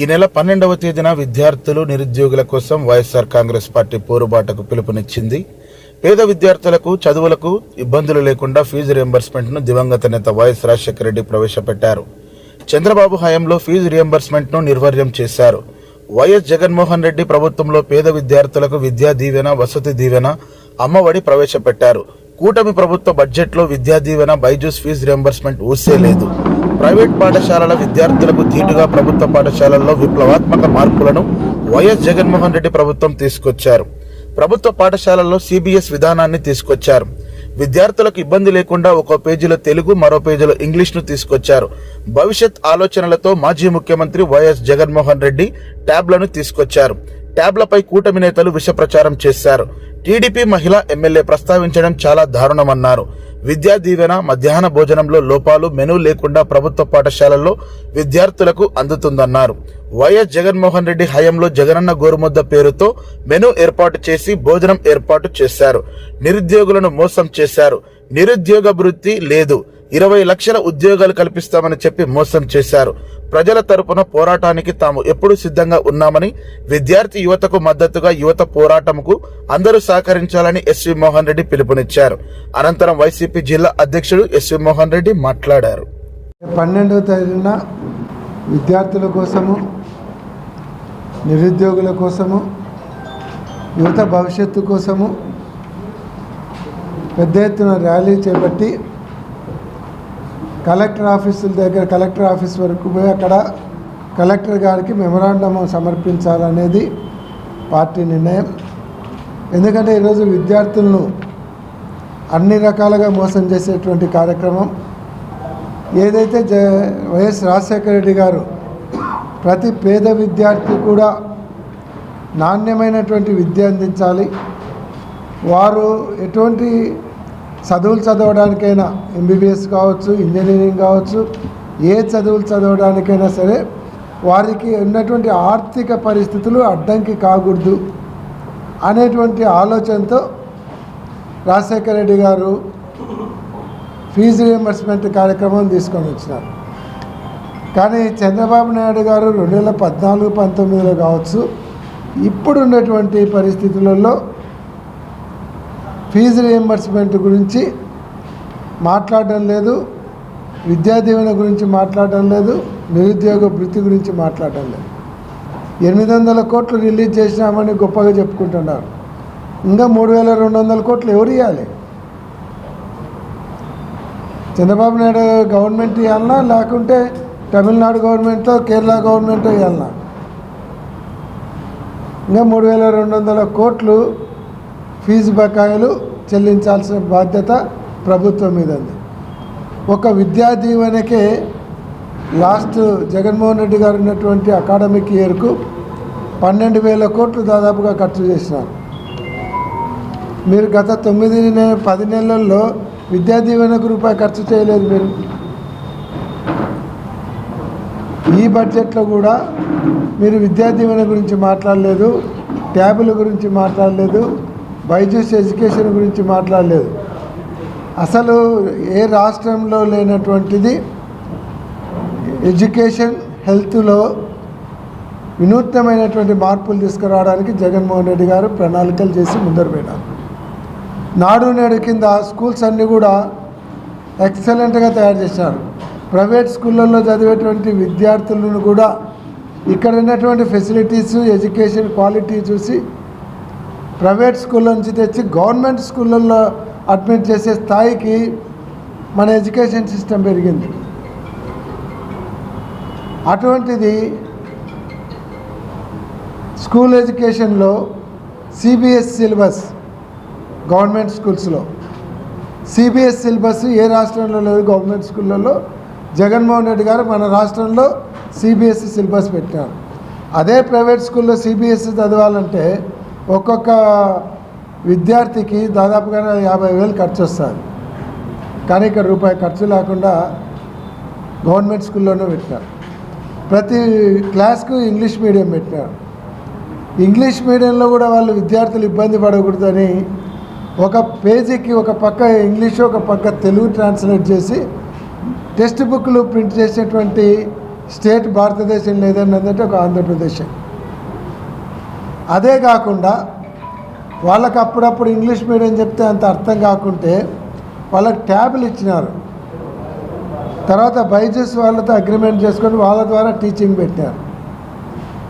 ఈ నెల పన్నెండవ తేదీన విద్యార్థులు నిరుద్యోగుల కోసం వైఎస్ఆర్ కాంగ్రెస్ పార్టీ పోరుబాటకు పిలుపునిచ్చింది. పేద విద్యార్థులకు చదువులకు ఇబ్బందులు లేకుండా ఫీజు రియంబర్స్మెంట్ను దివంగత నేత వైఎస్ రాజశేఖర రెడ్డి ప్రవేశపెట్టారు. చంద్రబాబు హయాంలో ఫీజు రియంబర్స్మెంట్ను నిర్వర్యం చేశారు. వైఎస్ జగన్మోహన్ రెడ్డి ప్రభుత్వంలో పేద విద్యార్థులకు విద్యా దీవెన వసతి దీవెన అమ్మఒడి ప్రవేశపెట్టారు. కూటమి ప్రభుత్వ బడ్జెట్లో విద్యా దీవెన బైజూస్ ఫీజు రియంబర్స్మెంట్ ఊసే లేదు ప్రైవేట్ పాఠశాలల విద్యార్థులకు ధీటుగా ప్రభుత్వ పాఠశాలల్లో విప్లవాత్మక మార్పులను వైఎస్ జగన్మోహన్ రెడ్డి ప్రభుత్వం తీసుకొచ్చారు. ప్రభుత్వ పాఠశాలల్లో సిబిఎస్ విధానాన్ని తీసుకొచ్చారు. విద్యార్థులకు ఇబ్బంది లేకుండా ఒక పేజీలో తెలుగు మరో పేజీలో ఇంగ్లీష్ను తీసుకొచ్చారు. భవిష్యత్ ఆలోచనలతో మాజీ ముఖ్యమంత్రి వైఎస్ జగన్మోహన్ రెడ్డి ట్యాబ్లను తీసుకొచ్చారు. ట్యాబ్లపై కూటమి నేతలు విష ప్రచారం చేశారు. టీడీపీ మహిళా ఎమ్మెల్యే ప్రస్తావించడం చాలా దారుణమన్నారు. విద్యా దీవెన మధ్యాహ్న భోజనంలో లోపాలు మెనూ లేకుండా ప్రభుత్వ పాఠశాలల్లో విద్యార్థులకు అందుతుందన్నారు. వైఎస్ జగన్మోహన్ రెడ్డి హయాంలో జగనన్న గోరుముద్ద పేరుతో మెనూ ఏర్పాటు చేసి భోజనం ఏర్పాటు చేశారు. నిరుద్యోగులను మోసం చేశారు. నిరుద్యోగ వృత్తి లేదు. ఇరవై లక్షల ఉద్యోగాలు కల్పిస్తామని చెప్పి మోసం చేశారు. ప్రజల తరపున పోరాటానికి తాము ఎప్పుడు సిద్ధంగా ఉన్నామని విద్యార్థి యువతకు మద్దతుగా యువత పోరాటముకు అందరూ సహకరించాలని ఎస్వి మోహన్ రెడ్డి పిలుపునిచ్చారు. అనంతరం వైసీపీ జిల్లా అధ్యక్షుడు ఎస్వి మోహన్ రెడ్డి మాట్లాడారు. పన్నెండవ తేదీన విద్యార్థుల కోసము నిరుద్యోగుల కోసము యువత భవిష్యత్తు కోసము పెద్ద ఎత్తున ర్యాలీ చేపట్టి కలెక్టర్ ఆఫీసుల దగ్గర కలెక్టర్ ఆఫీస్ వరకు పోయి అక్కడ కలెక్టర్ గారికి మెమరాండం సమర్పించాలనేది పార్టీ నిర్ణయం. ఎందుకంటే ఈరోజు విద్యార్థులను అన్ని రకాలుగా మోసం చేసేటువంటి కార్యక్రమం. ఏదైతే జ వైఎస్ రాజశేఖర రెడ్డి గారు ప్రతి పేద విద్యార్థి కూడా నాణ్యమైనటువంటి విద్య అందించాలి. వారు ఎటువంటి చదువులు చదవడానికైనా ఎంబీబీఎస్ కావచ్చు ఇంజనీరింగ్ కావచ్చు ఏ చదువులు చదవడానికైనా సరే వారికి ఉన్నటువంటి ఆర్థిక పరిస్థితులు అడ్డంకి కాకూడదు అనేటువంటి ఆలోచనతో రాజశేఖర రెడ్డి గారు ఫీజు రియంబర్స్మెంట్ కార్యక్రమం తీసుకొని వచ్చినారు. కానీ చంద్రబాబు నాయుడు గారు రెండు వేల పద్నాలుగు పంతొమ్మిదిలో కావచ్చు ఇప్పుడున్నటువంటి పరిస్థితులలో ఫీజు రియంబర్స్మెంట్ గురించి మాట్లాడడం లేదు విద్యా దీవెన గురించి మాట్లాడడం లేదు నిరుద్యోగ వృత్తి గురించి మాట్లాడడం లేదు. ఎనిమిది వందల కోట్లు రిలీజ్ చేసినామని గొప్పగా చెప్పుకుంటున్నారు. ఇంకా మూడు వేల రెండు వందల కోట్లు ఎవరు ఇవ్వాలి చంద్రబాబు నాయుడు గవర్నమెంట్ ఇవ్వాలన్నా లేకుంటే తమిళనాడు గవర్నమెంట్తో కేరళ గవర్నమెంట్ ఇవ్వాలన్నా ఇంకా మూడు వేల రెండు వందల కోట్లు ఫీజు బకాయిలు చెల్లించాల్సిన బాధ్యత ప్రభుత్వం మీద ఉంది ఒక విద్యా దీవెనకే లాస్ట్ జగన్మోహన్ రెడ్డి గారు ఉన్నటువంటి అకాడమిక్ ఇయర్కు పన్నెండు వేల కోట్లు దాదాపుగా ఖర్చు చేసినారు. మీరు గత తొమ్మిది పది నెలల్లో విద్యా దీవెనకు రూపాయి ఖర్చు చేయలేదు మీరు. ఈ బడ్జెట్లో కూడా మీరు విద్యా దీవెన గురించి మాట్లాడలేదు ట్యాబుల గురించి మాట్లాడలేదు బైజూస్ ఎడ్యుకేషన్ గురించి మాట్లాడలేదు. అసలు ఏ రాష్ట్రంలో లేనటువంటిది ఎడ్యుకేషన్ హెల్త్లో వినూత్నమైనటువంటి మార్పులు తీసుకురావడానికి జగన్మోహన్ రెడ్డి గారు ప్రణాళికలు చేసి ముందరు పోయినారు నాడు నేడు కింద స్కూల్స్ అన్నీ కూడా ఎక్సలెంట్గా తయారు చేశారు. ప్రైవేట్ స్కూళ్ళల్లో చదివేటువంటి విద్యార్థులను కూడా ఇక్కడ ఉన్నటువంటి ఫెసిలిటీస్ ఎడ్యుకేషన్ క్వాలిటీ చూసి ప్రైవేట్ స్కూళ్ళ నుంచి తెచ్చి గవర్నమెంట్ స్కూళ్ళల్లో అడ్మిట్ చేసే స్థాయికి మన ఎడ్యుకేషన్ సిస్టమ్ పెరిగింది. అటువంటిది స్కూల్ ఎడ్యుకేషన్లో సిబిఎస్ సిలబస్ గవర్నమెంట్ స్కూల్స్లో. సిబిఎస్ సిలబస్ ఏ రాష్ట్రంలో లేదు గవర్నమెంట్ స్కూళ్ళల్లో. జగన్మోహన్ రెడ్డి గారు మన రాష్ట్రంలో సిబిఎస్ఈ సిలబస్ పెట్టారు. అదే ప్రైవేట్ స్కూల్లో సిబిఎస్ఈ చదవాలంటే ఒక్కొక్క విద్యార్థికి దాదాపుగా యాభై వేలు ఖర్చు వస్తుంది. కానీ ఇక్కడ రూపాయి ఖర్చు లేకుండా గవర్నమెంట్ స్కూల్లోనే పెట్టినారు. ప్రతి క్లాస్కు ఇంగ్లీష్ మీడియం పెట్టినారు. ఇంగ్లీష్ మీడియంలో కూడా వాళ్ళు విద్యార్థులు ఇబ్బంది పడకూడదని ఒక పేజీకి ఒక పక్క ఇంగ్లీష్ ఒక పక్క తెలుగు ట్రాన్స్లేట్ చేసి టెక్స్ట్ బుక్లు ప్రింట్ చేసేటువంటి స్టేట్ భారతదేశంలో లేదని ఉందంటే ఒక ఆంధ్రప్రదేశ్. అదే కాకుండా వాళ్ళకి అప్పుడప్పుడు ఇంగ్లీష్ మీడియం చెప్తే అంత అర్థం కాకుంటే వాళ్ళకి ట్యాబ్లు ఇచ్చినారు. తర్వాత బైజెస్ వాళ్ళతో అగ్రిమెంట్ చేసుకొని వాళ్ళ ద్వారా టీచింగ్ పెట్టారు.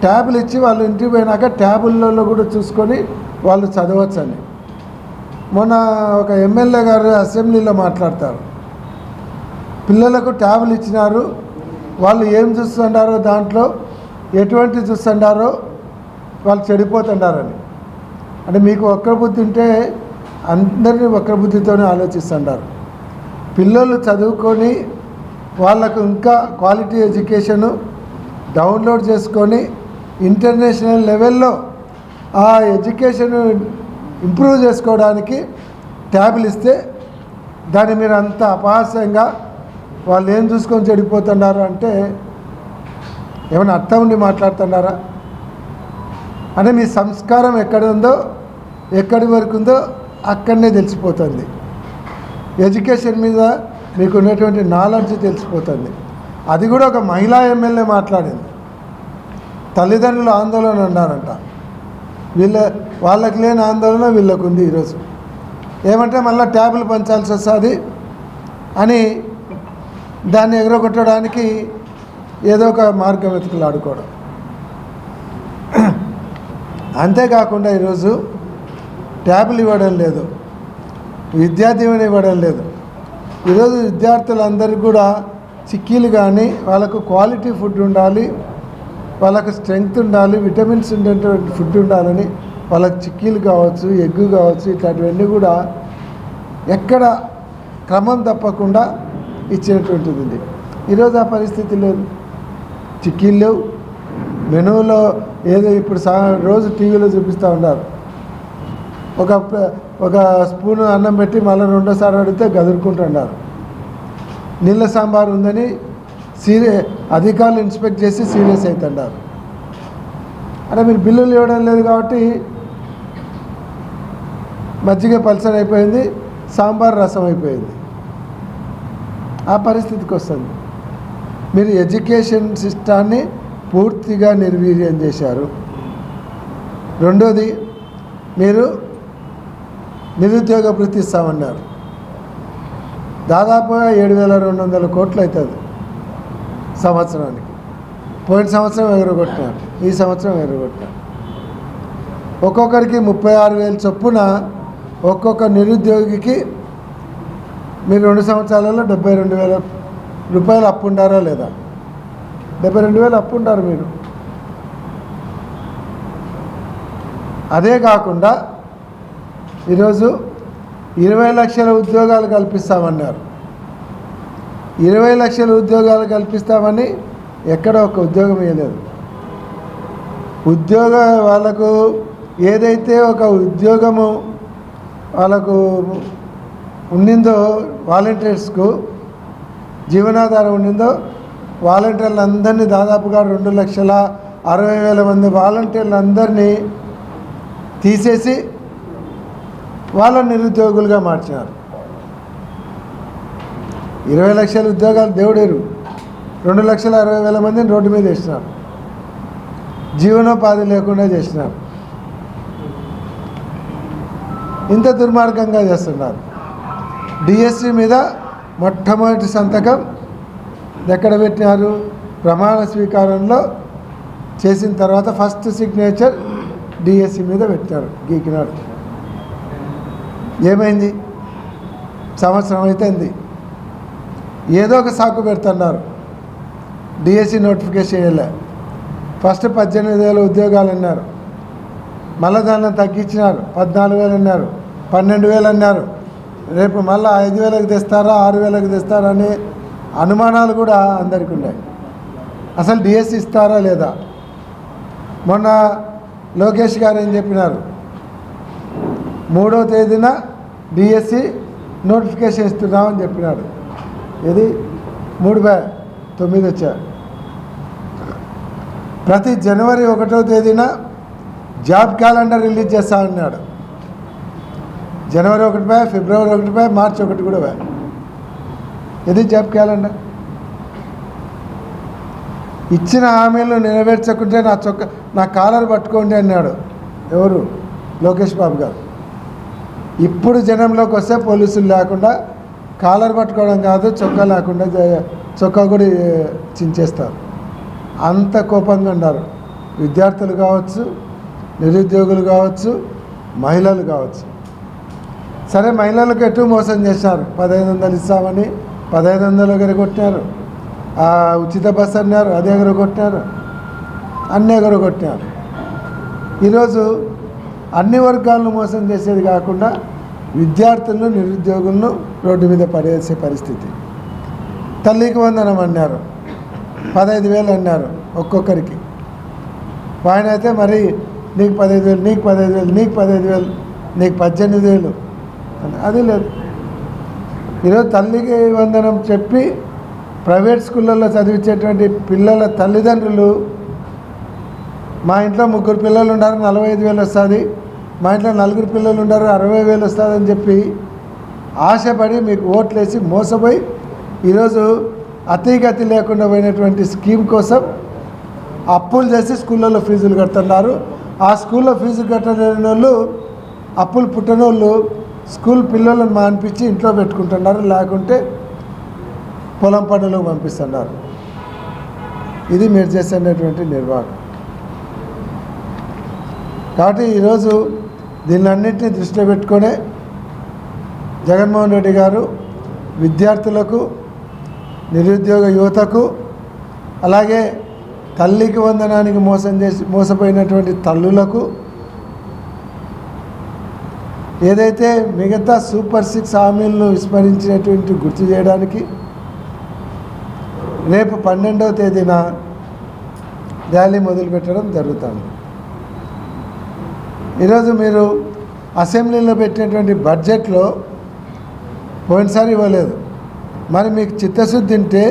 ట్యాబ్లు ఇచ్చి వాళ్ళు ఇంటికి పోయినాక ట్యాబుల్లో కూడా చూసుకొని వాళ్ళు చదవచ్చని. మొన్న ఒక ఎమ్మెల్యే గారు అసెంబ్లీలో మాట్లాడతారు. పిల్లలకు ట్యాబులు ఇచ్చినారు. వాళ్ళు ఏం చూస్తుండారో దాంట్లో ఎటువంటి చూస్తుండారో వాళ్ళు చెడిపోతుండారని. అంటే మీకు ఒక్క బుద్ధి ఉంటే అందరినీ ఒక్క బుద్ధితోనే ఆలోచిస్తుండారు. పిల్లలు చదువుకొని వాళ్ళకు ఇంకా క్వాలిటీ ఎడ్యుకేషను డౌన్లోడ్ చేసుకొని ఇంటర్నేషనల్ లెవెల్లో ఆ ఎడ్యుకేషన్ ఇంప్రూవ్ చేసుకోవడానికి ట్యాబ్లు ఇస్తే దాన్ని మీరు అంత అపహాస్యంగా వాళ్ళు ఏం చూసుకొని చెడిపోతున్నారు అంటే ఏమైనా అర్థం ఉండి మాట్లాడుతున్నారా? అంటే మీ సంస్కారం ఎక్కడ ఉందో ఎక్కడి వరకు ఉందో అక్కడనే తెలిసిపోతుంది. ఎడ్యుకేషన్ మీద మీకు ఉన్నటువంటి నాలెడ్జ్ తెలిసిపోతుంది. అది కూడా ఒక మహిళా ఎమ్మెల్యే మాట్లాడింది. తల్లిదండ్రులు ఆందోళన ఉన్నారంట వీళ్ళ వాళ్ళకి లేని ఆందోళన వీళ్ళకు ఉంది ఈరోజు. ఏమంటే మళ్ళీ ట్యాబ్లు పంచాల్సి వస్తుంది అని దాన్ని ఎగరగొట్టడానికి ఏదో ఒక మార్గం వెతుకులాడుకోవడం. అంతేకాకుండా ఈరోజు ట్యాబ్లు ఇవ్వడం లేదు విద్యా దీవెన ఇవ్వడం లేదు. ఈరోజు విద్యార్థులందరికీ కూడా చిక్కీలు కానీ వాళ్ళకు క్వాలిటీ ఫుడ్ ఉండాలి వాళ్ళకు స్ట్రెంగ్త్ ఉండాలి విటమిన్స్ ఉండేటువంటి ఫుడ్ ఉండాలని వాళ్ళకి చిక్కీలు కావచ్చు ఎగ్గు కావచ్చు ఇట్లాంటివన్నీ కూడా ఎక్కడ క్రమం తప్పకుండా ఇచ్చేటువంటిది ఉంది. ఈరోజు ఆ పరిస్థితి లేదు. చిక్కీలు లేవు. మెనూలో ఏదో ఇప్పుడు సా రోజు టీవీలో చూపిస్తూ ఉన్నారు. ఒక ఒక స్పూన్ అన్నం పెట్టి మళ్ళీ రెండోసారి అడిగితే గదురుకుంటున్నారు. నీళ్ళ సాంబార్ ఉందని సీరియే అధికారులు ఇన్స్పెక్ట్ చేసి సీరియస్ అవుతున్నారు అంటే మీరు బిల్లులు ఇవ్వడం లేదు కాబట్టి మజ్జిగ పల్సన్ అయిపోయింది సాంబార్ రసం అయిపోయింది. ఆ పరిస్థితికి వస్తుంది. మీరు ఎడ్యుకేషన్ సిస్టాన్ని పూర్తిగా నిర్వీర్యం చేశారు. రెండోది మీరు నిరుద్యోగ వృత్తి ఇస్తామన్నారు. దాదాపుగా ఏడు వేల రెండు వందల కోట్లు అవుతుంది సంవత్సరానికి. పోయిన సంవత్సరం ఎగరగొట్టినారు ఈ సంవత్సరం ఎగరగొట్టినారు ఒక్కొక్కరికి ముప్పై ఆరు వేలు చొప్పున ఒక్కొక్క నిరుద్యోగికి మీరు రెండు సంవత్సరాలలో డెబ్బై రెండు వేల రూపాయలు అప్పు ఉండారా లేదా? డెబ్బై రెండు వేలు అప్పు ఉంటారు మీరు. అదే కాకుండా ఈరోజు ఇరవై లక్షల ఉద్యోగాలు కల్పిస్తామన్నారు. ఇరవై లక్షల ఉద్యోగాలు కల్పిస్తామని ఎక్కడ ఒక ఉద్యోగం ఇవ్వలేదు ఉద్యోగ వాళ్ళకు ఏదైతే ఒక ఉద్యోగము వాళ్ళకు ఉండిందో వాలంటీర్స్కు జీవనాధారం ఉండిందో వాలంటీర్లందరినీ దాదాపుగా రెండు లక్షల అరవై వేల మంది వాలంటీర్లందరినీ తీసేసి వాళ్ళ నిరుద్యోగులుగా మార్చారు ఇరవై లక్షల ఉద్యోగాలు దేవుడేరు. రెండు లక్షల అరవై వేల మందిని రోడ్డు మీద వేసినారు. జీవనోపాధి లేకుండా చేసినారు. ఇంత దుర్మార్గంగా చేస్తున్నారు. డిఎస్సి మీద మొట్టమొదటి సంతకం ఎక్కడ పెట్టినారు? ప్రమాణ స్వీకారంలో చేసిన తర్వాత ఫస్ట్ సిగ్నేచర్ డిఎస్సి మీద పెట్టారు గీకినాడు ఏమైంది? సంవత్సరం అయితేంది. ఏదో ఒక సాకు పెడుతున్నారు. డిఎస్సి నోటిఫికేషన్ వెళ్ళా. ఫస్ట్ పద్దెనిమిది వేల ఉద్యోగాలు అన్నారు. మళ్ళీ దాన్ని తగ్గించినారు. పద్నాలుగు వేలు అన్నారు. పన్నెండు వేలు అన్నారు. రేపు మళ్ళీ ఐదు వేలకు తెస్తారా ఆరు వేలకు తెస్తారా అని అనుమానాలు కూడా అందరికీ ఉన్నాయి. అసలు డిఎస్సి ఇస్తారా లేదా? మొన్న లోకేష్ గారు ఏం చెప్పినారు? మూడో తేదీన డిఎస్సి నోటిఫికేషన్ ఇస్తున్నామని చెప్పినాడు. ఇది మూడు బై తొమ్మిది వచ్చా? ప్రతి జనవరి ఒకటో తేదీన జాబ్ క్యాలెండర్ రిలీజ్ చేస్తా అన్నాడు. జనవరి ఒకటిపై ఫిబ్రవరి ఒకటిపై మార్చి ఒకటి కూడా ఏది ఇది చేయాలండి ఇచ్చిన హామీలను నెరవేర్చకుంటే నా చొక్క నా కాలర్ పట్టుకోండి అన్నాడు ఎవరు లోకేష్ బాబు గారు ఇప్పుడు జనంలోకి వస్తే పోలీసులు లేకుండా కాలర్ పట్టుకోవడం కాదు చొక్కా లేకుండా చొక్కా కూడా చించేస్తారు అంత కోపంగా ఉన్నారు విద్యార్థులు కావచ్చు నిరుద్యోగులు కావచ్చు మహిళలు కావచ్చు. సరే మహిళలకు ఎటు మోసం చేశారు? పదహైదు వందలు ఇస్తామని పదహైదు వందలు ఎగరగొట్టినారు ఆ ఉచిత బస్ అన్నారు అది ఎగరగొట్టినారు అన్నీ ఎగరగొట్టినారు ఈరోజు అన్ని వర్గాలను మోసం చేసేది కాకుండా విద్యార్థులను నిరుద్యోగులను రోడ్డు మీద పడేసే పరిస్థితి. తల్లికి వందనం అన్నారు పదహైదు వేలు అన్నారు ఒక్కొక్కరికి. ఆయన అయితే మరి నీకు పదహైదు వేలు నీకు పదహైదు వేలు నీకు పదహైదు వేలు నీకు పద్దెనిమిది వేలు అది లేదు. ఈరోజు తల్లికి వందనం చెప్పి ప్రైవేట్ స్కూళ్ళల్లో చదివించేటువంటి పిల్లల తల్లిదండ్రులు మా ఇంట్లో ముగ్గురు పిల్లలు ఉన్నారు నలభై ఐదు వేలు వస్తుంది. మా ఇంట్లో నలుగురు పిల్లలు ఉన్నారు అరవై వేలు వస్తుందని చెప్పి ఆశపడి మీకు ఓట్లేసి మోసపోయి ఈరోజు అతిగతి లేకుండా పోయినటువంటి స్కీమ్ కోసం అప్పులు చేసి స్కూళ్ళల్లో ఫీజులు కడుతున్నారు. ఆ స్కూల్లో ఫీజులు కట్టలేని వాళ్ళు అప్పులు పుట్టిన వాళ్ళు స్కూల్ పిల్లలను మానిపించి ఇంట్లో పెట్టుకుంటున్నారు లేకుంటే పొలం పనులకు పంపిస్తున్నారు. ఇది మీరు చేసేటువంటి నిర్వహణ కాబట్టి ఈరోజు దీన్నన్నింటినీ దృష్టిలో పెట్టుకునే జగన్మోహన్ రెడ్డి గారు విద్యార్థులకు నిరుద్యోగ యువతకు అలాగే తల్లికి వందనానికి మోసం చేసి మోసపోయినటువంటి తల్లులకు ఏదైతే మిగతా సూపర్ సిక్స్ హామీలను విస్మరించినటువంటి గుర్తు చేయడానికి రేపు పన్నెండవ తేదీన ర్యాలీ మొదలుపెట్టడం జరుగుతుంది. ఈరోజు మీరు అసెంబ్లీలో పెట్టినటువంటి బడ్జెట్లో పోయినసారి ఇవ్వలేదు. మరి మీకు చిత్తశుద్ధి ఉంటే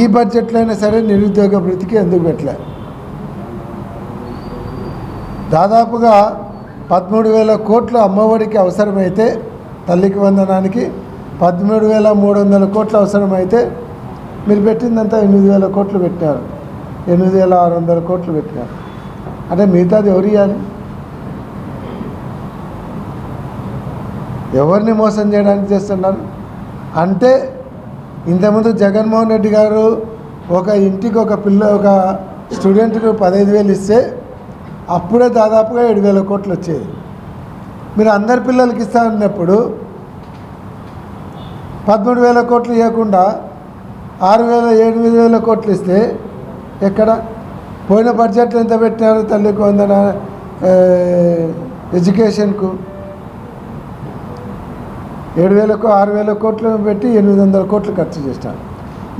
ఈ బడ్జెట్లో అయినా సరే నిరుద్యోగ వృత్తికి ఎందుకు పెట్టలే? దాదాపుగా పదమూడు వేల కోట్లు అమ్మఒడికి అవసరమైతే తల్లికి వందనానికి పదమూడు వేల మూడు వందల కోట్లు అవసరమైతే మీరు పెట్టిందంతా ఎనిమిది వేల కోట్లు పెట్టారు. ఎనిమిది వేల ఆరు వందల కోట్లు పెట్టారు. అంటే మిగతాది ఎవరు ఇవ్వాలి ఎవరిని మోసం చేయడానికి చేస్తున్నారు? అంటే ఇంతకుముందు జగన్మోహన్ రెడ్డి గారు ఒక ఇంటికి ఒక పిల్ల ఒక స్టూడెంట్కి పదహైదు వేలు ఇస్తే అప్పుడే దాదాపుగా ఏడు వేల కోట్లు వచ్చేది. మీరు అందరి పిల్లలకి ఇస్తా అన్నప్పుడు పదమూడు వేల కోట్లు ఇవ్వకుండా ఆరు వేల ఎనిమిది వేల కోట్లు ఇస్తే ఎక్కడ? పోయిన బడ్జెట్ ఎంత పెట్టినారు తల్లికి వందన ఎడ్యుకేషన్కు? ఏడు వేలకు ఆరు వేల కోట్లు పెట్టి ఎనిమిది వందల కోట్లు ఖర్చు చేస్తాను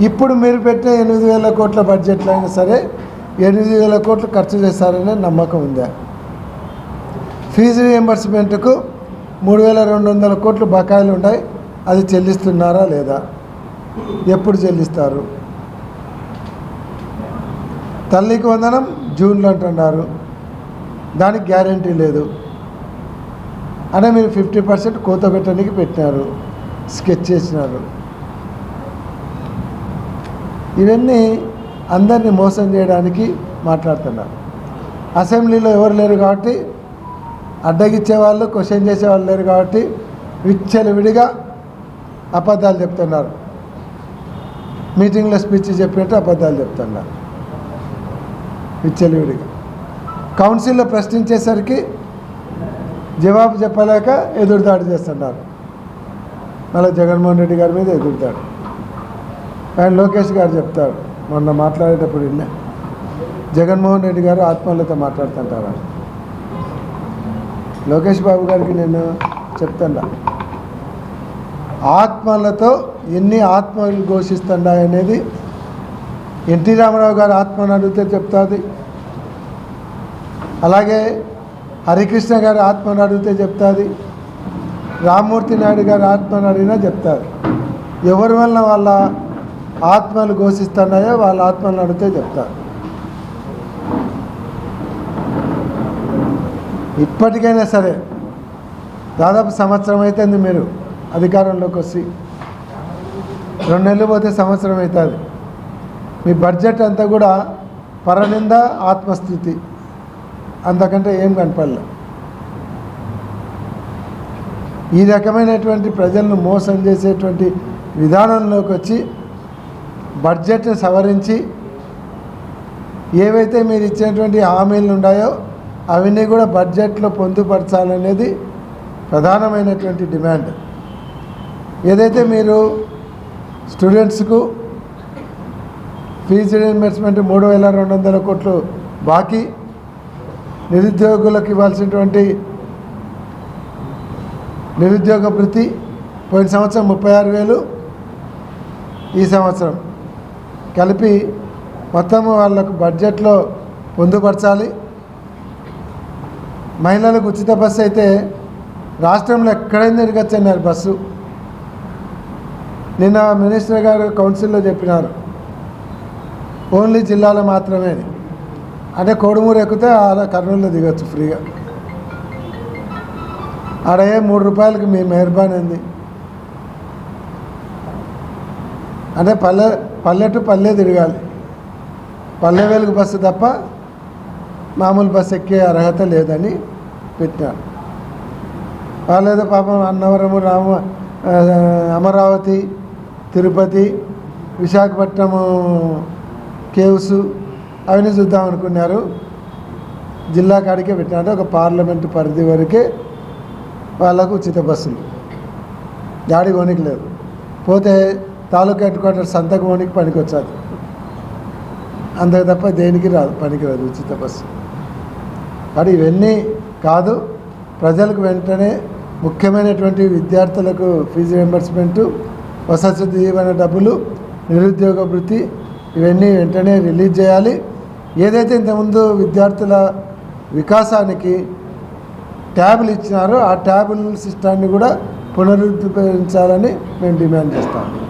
ఇప్పుడు మీరు పెట్టిన ఎనిమిది వేల కోట్ల బడ్జెట్లో అయినా సరే ఎనిమిది వేల కోట్లు ఖర్చు చేస్తారనే నమ్మకం ఉందా? ఫీజు రియంబర్స్మెంట్కు మూడు వేల రెండు వందల కోట్లు బకాయిలు ఉన్నాయి అది చెల్లిస్తున్నారా లేదా? ఎప్పుడు చెల్లిస్తారు? తల్లికి వందనం జూన్లో అంటున్నారు. దానికి గ్యారంటీ లేదు. అనే మీరు ఫిఫ్టీ పర్సెంట్ కోత పెట్టడానికి పెట్టినారు. స్కెచ్ చేసినారు. ఇవన్నీ అందరినీ మోసం చేయడానికి మాట్లాడుతున్నారు అసెంబ్లీలో ఎవరు లేరు కాబట్టి అడ్డగిచ్చే వాళ్ళు క్వశ్చన్ చేసే వాళ్ళు లేరు కాబట్టి విచ్చలు విడిగా అబద్ధాలు చెప్తున్నారు. మీటింగ్లో స్పీచ్ చెప్పినట్టు అబద్ధాలు చెప్తున్నారు. విచ్చలు విడిగా కౌన్సిల్లో ప్రశ్నించేసరికి జవాబు చెప్పలేక ఎదురుదాడి చేస్తున్నారు. మళ్ళీ జగన్మోహన్ రెడ్డి గారి మీద ఎదురుదాడి ఆయన లోకేష్ గారు చెప్తారు. మొన్న మాట్లాడేటప్పుడు విన్నా. జగన్మోహన్ రెడ్డి గారు ఆత్మహత్యతో మాట్లాడుతుంటారా? లోకేష్ బాబు గారికి నేను చెప్తాడా ఆత్మలతో ఎన్ని ఆత్మలు ఘోషిస్తున్నాయి అనేది ఎన్టీ రామారావు గారు ఆత్మను అడిగితే చెప్తుంది. అలాగే హరికృష్ణ గారు ఆత్మను అడిగితే చెప్తుంది. రామ్మూర్తి నాయుడు గారు ఆత్మను అడిగినా చెప్తారు. ఎవరి వల్ల వాళ్ళ ఆత్మలు ఘోషిస్తున్నాయో వాళ్ళ ఆత్మలను అడిగితే చెప్తారు ఇప్పటికైనా సరే దాదాపు సంవత్సరం అవుతుంది మీరు అధికారంలోకి వచ్చి. రెండు నెలలు పోతే సంవత్సరం అవుతుంది. మీ బడ్జెట్ అంతా కూడా పరనింద ఆత్మస్థుతి. అంతకంటే ఏం కనపడలే. ఈ రకమైనటువంటి ప్రజలను మోసం చేసేటువంటి విధానంలోకి వచ్చి బడ్జెట్ని సవరించి ఏవైతే మీరు ఇచ్చినటువంటి హామీలు ఉన్నాయో అవన్నీ కూడా బడ్జెట్లో పొందుపరచాలనేది ప్రధానమైనటువంటి డిమాండ్. ఏదైతే మీరు స్టూడెంట్స్కు ఫీజు రీఇంబర్స్మెంట్ మూడు వేల రెండు వందల కోట్లు బాకీ నిరుద్యోగులకు ఇవ్వాల్సినటువంటి నిరుద్యోగ భృతి పోయిన సంవత్సరం ముప్పై ఆరు వేలు ఈ సంవత్సరం కలిపి మొత్తం వాళ్ళకు బడ్జెట్లో పొందుపరచాలి. మహిళలకు ఉచిత బస్సు అయితే రాష్ట్రంలో ఎక్కడైనా తిరగచ్చన్నారు బస్సు. నిన్న మినిస్టర్ గారు కౌన్సిల్లో చెప్పినారు. ఓన్లీ జిల్లాలో మాత్రమే. అంటే కోడుమూరు ఎక్కితే అలా కర్నూలులో దిగొచ్చు ఫ్రీగా. ఆడ ఏ మూడు రూపాయలకి మీ మెహర్బాన్ ఉంది. అంటే పల్లె పల్లె టు పల్లె తిరగాలి. పల్లె వెలుగు బస్సు తప్ప మామూలు బస్సు ఎక్కే అర్హత లేదని పెట్టినారు. వాళ్ళేదో పాపం అన్నవరము రామ అమరావతి తిరుపతి విశాఖపట్నము కేవ్స్ అవన్నీ చూద్దాం అనుకున్నారు. జిల్లా కాడికే పెట్టినారు. ఒక పార్లమెంటు పరిధి వరకే వాళ్ళకు ఉచిత బస్సులు. గాడి కొనికి లేదు పోతే తాలూకా హెడ్ క్వార్టర్ సంతకు పనికి వచ్చాది అంతకు తప్ప దేనికి రాదు పనికి రాదు ఉచిత బస్సు. కానీ ఇవన్నీ కాదు ప్రజలకు వెంటనే ముఖ్యమైనటువంటి విద్యార్థులకు ఫీజు రియంబర్స్మెంటు వసతి దీవెన డబ్బులు నిరుద్యోగ వృత్తి ఇవన్నీ వెంటనే రిలీజ్ చేయాలి. ఏదైతే ఇంతకుముందు విద్యార్థుల వికాసానికి ట్యాబులు ఇచ్చినారో ఆ ట్యాబుల్ సిస్టాన్ని కూడా పునరుద్ధరించాలని మేము డిమాండ్ చేస్తాము